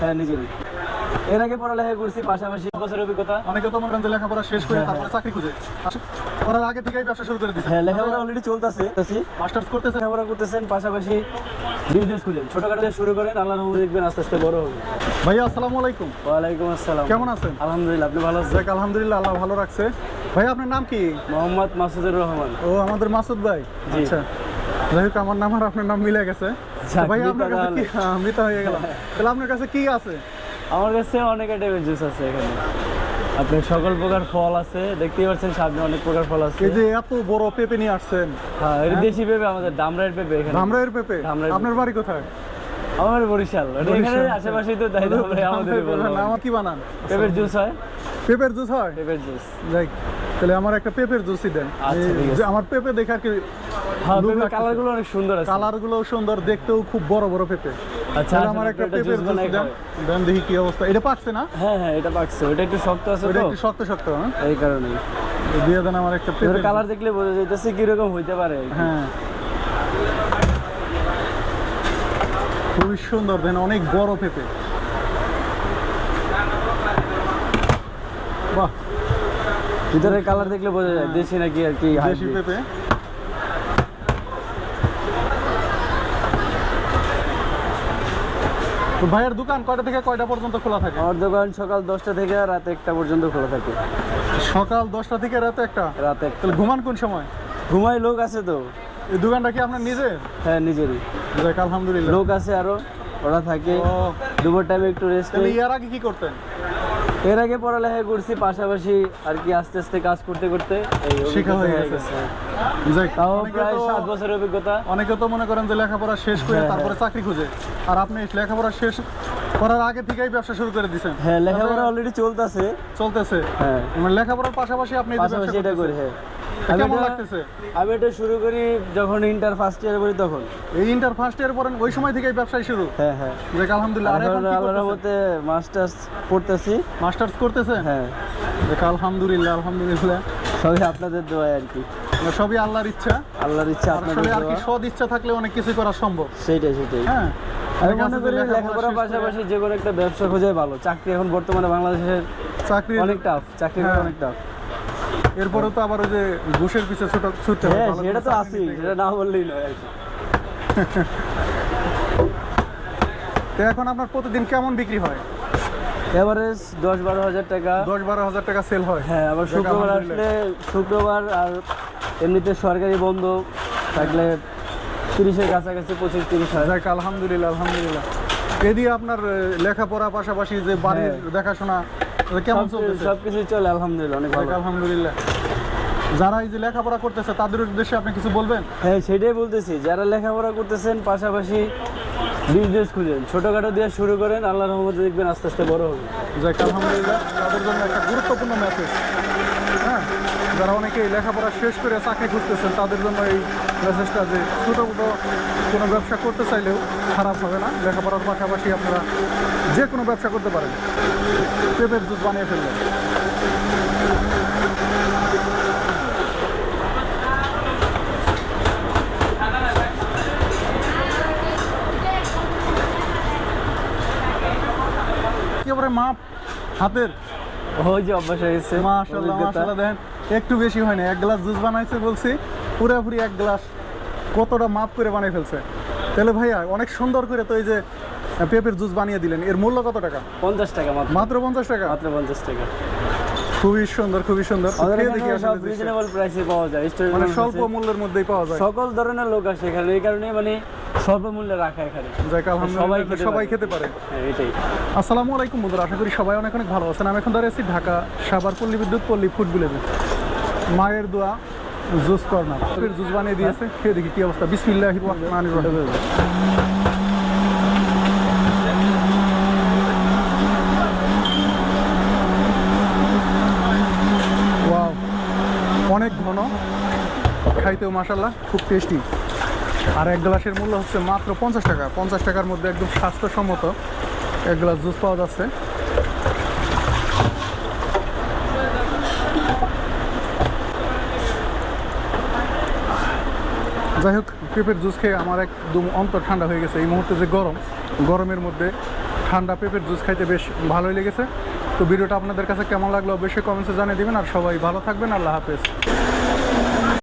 হ্যাঁ নিজেরই। এর আগে পড়ালেখা করছি পাশাপাশি বছর অভিজ্ঞতা। অনেকে তো মনে করেন লেখাপড়া শেষ করে তারপরে চাকরি খুঁজে। করার আগে থেকেই ব্যবসা শুরু করে দিচ্ছে হ্যাঁ লেখাপড়া অলরেডি চলতেছে মাস্টার্স করতেছে লেখাপড়া করতেছেন পাশাপাশি বিজনেস ছোটখাটো শুরু করেন আল্লাহ রহমত দেখবেন আস্তে আস্তে বড় হবে। ভাইয়া আসসালামু আলাইকুম। ওয়ালাইকুম আসসালাম। কেমন আছেন? আলহামদুলিল্লাহ আপনি ভালো আছেন? আলহামদুলিল্লাহ আল্লাহ ভালো রাখছে। ভাই আপনার নাম কি? মোহাম্মদ মাসুদুর রহমান। ও আমাদের মাসুদ ভাই। আচ্ছা। যাই হোক আমার নাম আর আপনার নাম মিলে গেছে। ভাই আপনার কাছে কি। হ্যাঁ, হয়ে গেল তাহলে আপনার কাছে কি আছে? আমার কাছে অনেক জুস আছে এখানে। আপনি সকল প্রকার ফল আছে। দেখতেই পাচ্ছেন সামনে অনেক প্রকার ফল আছে। এই যে এত বড় পেঁপে নিয়ে আসছেন। হ্যাঁ এটা দেশি পেঁপে আমাদের ডামরাইয়ের পেঁপে এখানে। ধামরাইয়ের পেঁপে? আপনার বাড়ি কোথায়? আমার বরিশাল। এখানে আশেপাশেই তো তাই আমাদের নাম কি বানান? পেঁপের জুস হয়? পেঁপের জুস হয়? পেঁপের জুস যাই তাহলে আমার একটা পেঁপের জুসই দেন। আচ্ছা, আমার পেঁপে দেখে আর কি হ্যাঁ পেঁপের কালারগুলো অনেক সুন্দর আছে। কালারগুলো সুন্দর দেখতেও খুব বড় বড় পেঁপে। আচ্ছা আমার একটা পেঁপের দেন। দেখি কি অবস্থা। এটা পাকছে না? হ্যাঁ হ্যাঁ এটা পাকছে। ওটা একটু শক্ত আছে তো। একটু শক্ত শক্ত হ্যাঁ। এই কারণে দিয়ে দেন আমার একটা পেঁপের কালার দেখলে বোঝা যাইতেছে কীরকম হইতে পারে। হ্যাঁ। খুবই সুন্দর দেন অনেক বড় পেঁপে। বাহ। ভিতরের কালার দেখলে বোঝা যায় দেশি নাকি আর কি দেশি পেঁপে। ভাইয়ের দোকান কয়টা থেকে কয়টা পর্যন্ত খোলা থাকে? আমার দোকান সকাল দশটা থেকে রাত একটা পর্যন্ত খোলা থাকে। সকাল দশটা থেকে রাত একটা? রাত একটা। তাহলে ঘুমান কোন সময়? ঘুমাই লোক আছে তো। এই দোকানটা কি আপনার নিজে হ্যাঁ নিজেরই। যাক আলহামদুলিল্লাহ। লোক আছে আরও ওরা থাকে। দুপুর টাইমে একটু রেস্ট ইয়ার আগে কি করতেন? এর আগে পড়ালেখা করছি পাশাপাশি আর কি আস্তে আস্তে কাজ করতে করতে শেখা হয়ে গেছে। তাও প্রায় সাত বছরের অভিজ্ঞতা। অনেকে তো মনে করেন যে লেখাপড়া শেষ করে হ্যাঁ, তারপরে চাকরি খুঁজে। আর আপনি লেখাপড়া শেষ করার আগে থেকেই ব্যবসা শুরু করে দিয়েছেন হ্যাঁ লেখাপড়া অলরেডি চলতেছে। চলতেছে। হ্যাঁ। মানে লেখাপড়ার পাশাপাশি আপনি পাশাপাশি এটা করে হ্যাঁ। কেমন লাগতেছে? আমি এটা শুরু করি যখন ইন্টার ফার্স্ট ইয়ার করি তখন। এই ইন্টার ফার্স্ট ইয়ার ওই সময় থেকেই ব্যবসায় শুরু? হ্যাঁ হ্যাঁ। যাক আলহামদুলিল্লাহ। আর এখন আল্লাহর করতেছেন মতে মাস্টার্স পড়তেছি। মাস্টার্স করতেছেন হ্যাঁ। যাক আলহামদুলিল্লাহ আলহামদুলিল্লাহ। সবই আপনাদের দোয়া আর কি। সবই আল্লাহর ইচ্ছা। আল্লাহর ইচ্ছা আপনাদের আর কি সদ ইচ্ছা থাকলে অনেক কিছু করা সম্ভব। সেইটাই সেটাই হ্যাঁ। আমি মনে করি লেখাপড়ার পাশাপাশি যে কোনো একটা ব্যবসা খোঁজাই ভালো। চাকরি এখন বর্তমানে বাংলাদেশের চাকরি অনেক টাফ চাকরি করা হ্যাঁ। অনেক টাফ এরপরে তো আবার ওই যে ঘুষের পিছে ছুট ছুটতে হবে হ্যাঁ সেটা তো আছেই সেটা না বললেই নয় তো এখন আপনার প্রতিদিন কেমন বিক্রি হয়? এভারেজ দশ বারো হাজার টাকা। দশ বারো হাজার টাকা সেল হয়। হ্যাঁ আবার শুক্রবার আসলে শুক্রবার আর এমনিতে সরকারি বন্ধ থাকলে তিরিশের কাছাকাছি পঁচিশ তিরিশ হয়। আলহামদুলিল্লাহ আলহামদুলিল্লাহ। এদিকে আপনার লেখাপড়া পাশাপাশি যে বাড়ির হ্যাঁ। দেখাশোনা কেমন চলতেছে? সব কিছু চলে আলহামদুলিল্লাহ অনেক ভালো। আলহামদুলিল্লাহ। যারা এই যে লেখাপড়া করতেছে তাদের উদ্দেশ্যে আপনি কিছু বলবেন? হ্যাঁ সেটাই বলতেছি। যারা লেখাপড়া করতেছেন পাশাপাশি বিজনেস খুঁজেন। ছোটোখাটো দিয়ে শুরু করেন আল্লাহ রহমতে দেখবেন আস্তে আস্তে বড় হবে। যাক আলহামদুলিল্লাহ তাদের জন্য একটা গুরুত্বপূর্ণ মেসেজ হ্যাঁ যারা অনেকে লেখাপড়া শেষ করে চাকরি খুঁজতেছেন তাদের জন্য এই মেসেজটা যে ছোটো মোটো কোনো ব্যবসা করতে চাইলেও খারাপ হবে না। লেখাপড়ার পাশাপাশি আপনারা যে কোনো ব্যবসা করতে পারেন। পেঁপের জুস বানিয়ে ফেলবেন একেবারে মাপ হাতের? ওই যে অভ্যাস হয়ে গেছে। মাশাল্লাহ অভিজ্ঞতা। মাশাল্লাহ দেখেন একটু বেশি হয় না এক গ্লাস জুস বানাইছে বলছি পুরোপুরি এক গ্লাস। কতটা মাপ করে বানিয়ে ফেলছে। তাহলে ভাইয়া অনেক সুন্দর করে তো এই যে পেঁপের জুস বানিয়ে দিলেন। এর মূল্য কত টাকা? পঞ্চাশ টাকা মাত্র। মাত্র পঞ্চাশ টাকা? মাত্র পঞ্চাশ টাকা। খুবই সুন্দর খুবই সুন্দর। সব রিজনেবল প্রাইসে পাওয়া যায়। মানে স্বল্প মূল্যের মধ্যেই পাওয়া যায়। সকল ধরনের লোক আসে এখানে। এই কারণে মানে স্বল্প মূল্যে রাখা এখানে। সবাই সবাই খেতে পারে। হ্যাঁ এটাই। আসসালামু আলাইকুম বন্ধুরা আশা করি সবাই অনেক অনেক ভালো আছেন। আমি এখন দাঁড়িয়ে আছি ঢাকা সাবার পল্লী বিদ্যুৎ পল্লী ফুড ভিলেজে মায়ের দোয়া জুস কর্নার। জুস বানিয়ে দিয়েছে। খেয়ে দেখি কি অবস্থা। বিসমিল্লাহির রহমানির রহিম। খাইতেও মাসাল্লাহ খুব টেস্টি আর এক গ্লাসের মূল্য হচ্ছে মাত্র পঞ্চাশ টাকা। পঞ্চাশ টাকার মধ্যে একদম স্বাস্থ্যসম্মত এক গ্লাস জুস পাওয়া যাচ্ছে। যাই হোক, পেঁপের জুস খেয়ে আমার একদম অন্তর ঠান্ডা হয়ে গেছে। এই মুহূর্তে যে গরম, গরমের মধ্যে ঠান্ডা পেঁপের জুস খাইতে বেশ ভালোই লেগেছে। তো ভিডিওটা আপনাদের কাছে কেমন লাগল অবশ্যই কমেন্টসে জানিয়ে দিবেন। আর সবাই ভালো থাকবেন। আল্লাহ হাফেজ।